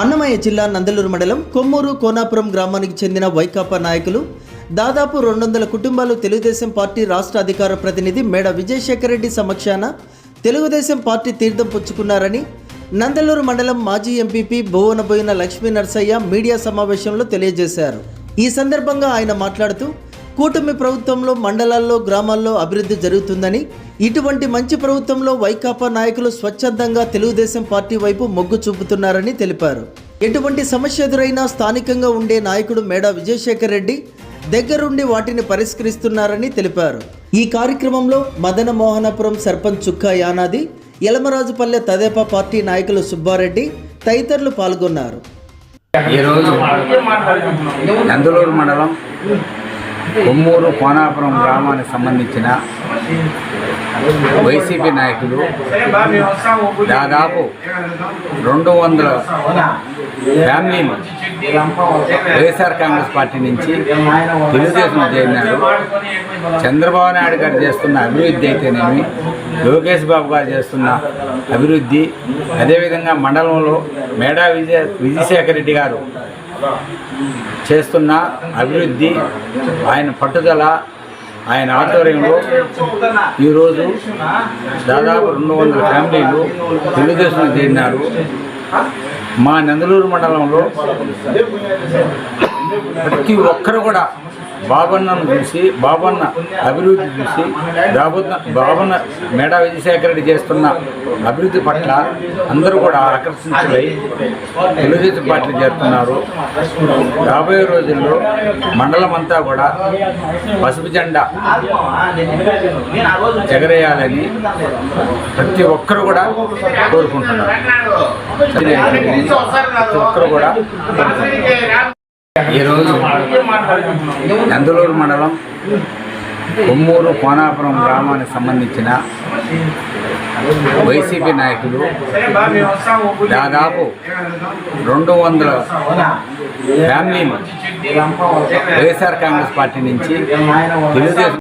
అన్నమయ్య జిల్లా నందలూరు మండలం కొమ్మూరు కోనాపురం గ్రామానికి చెందిన వైకాపా నాయకులు దాదాపు రెండు వందల కుటుంబాలు తెలుగుదేశం పార్టీ రాష్ట్ర అధికార ప్రతినిధి మేడ విజయశేఖర రెడ్డి సమక్షాన తెలుగుదేశం పార్టీ తీర్థం పుచ్చుకున్నారని నందలూరు మండలం మాజీ ఎంపీపీ భువనబోయిన లక్ష్మీ నరసయ్య మీడియా సమావేశంలో తెలియజేశారు. ఈ సందర్భంగా ఆయన మాట్లాడుతూ కూటమి ప్రభుత్వంలో మండలాల్లో గ్రామాల్లో అభివృద్ధి జరుగుతుందని ఇటువంటి మంచి ప్రభుత్వంలో వైకాపా నాయకులు స్వచ్ఛందంగా తెలుగుదేశం పార్టీ వైపు మొగ్గు చూపుతున్నారని తెలిపారు. ఎటువంటి సమస్య ఎదురైనా స్థానికంగా ఉండే నాయకుడు మేడా విజయశేఖర్ రెడ్డి దగ్గరుండి వాటిని పరిష్కరిస్తున్నారని తెలిపారు. ఈ కార్యక్రమంలో మదన మోహనపురం సర్పంచ్ చుక్కా యానాది యలమరాజుపల్లె తదేపా పార్టీ నాయకులు సుబ్బారెడ్డి తదితరులు పాల్గొన్నారు. ఈరోజు మండలం కొమ్మూరు కోనాపురం గ్రామానికి సంబంధించిన వైసీపీ నాయకులు దాదాపు రెండు వందల ఫ్యామిలీలు వైఎస్ఆర్ కాంగ్రెస్ పార్టీ నుంచి తెలుగుదేశం చేరినారు. చంద్రబాబు నాయుడు గారు చేస్తున్న అభివృద్ధి అయితేనేమి లోకేష్ బాబు గారు చేస్తున్న అభివృద్ధి అదేవిధంగా మండలంలో మేడా విజయ విజయశేఖర రెడ్డి గారు చేస్తున్న అభివృద్ధి ఆయన పట్టుదల ఆయన ఆధ్వర్యంలో ఈరోజు దాదాపు రెండు వందల ఫ్యామిలీలు తెలుగుదేశం చేరినారు. మా నందలూరు మండలంలో ప్రతి ఒక్కరు కూడా బాబన్నను చూసి బాబన్న అభివృద్ధి చూసి బాబున్న బాబన్న మేడా విజయశేఖర రెడ్డి చేస్తున్న అభివృద్ధి పట్ల అందరూ కూడా ఆకర్షితులై తెలుగుదేశం పార్టీ చేస్తున్నారు. రాబోయే రోజుల్లో మండలం అంతా కూడా పసుపు జెండా ఎగరేయాలని ప్రతి ఒక్కరు కూడా కోరుకుంటున్నారు. ప్రతి ఒక్కరు కూడా ఈరోజు నందలూరు మండలం కొమ్మూరు కోనాపురం గ్రామానికి సంబంధించిన వైసీపీ నాయకులు దాదాపు రెండు వందల ఫ్యామిలీలు వైఎస్ఆర్ కాంగ్రెస్ పార్టీ నుంచి తెలుగుదేశం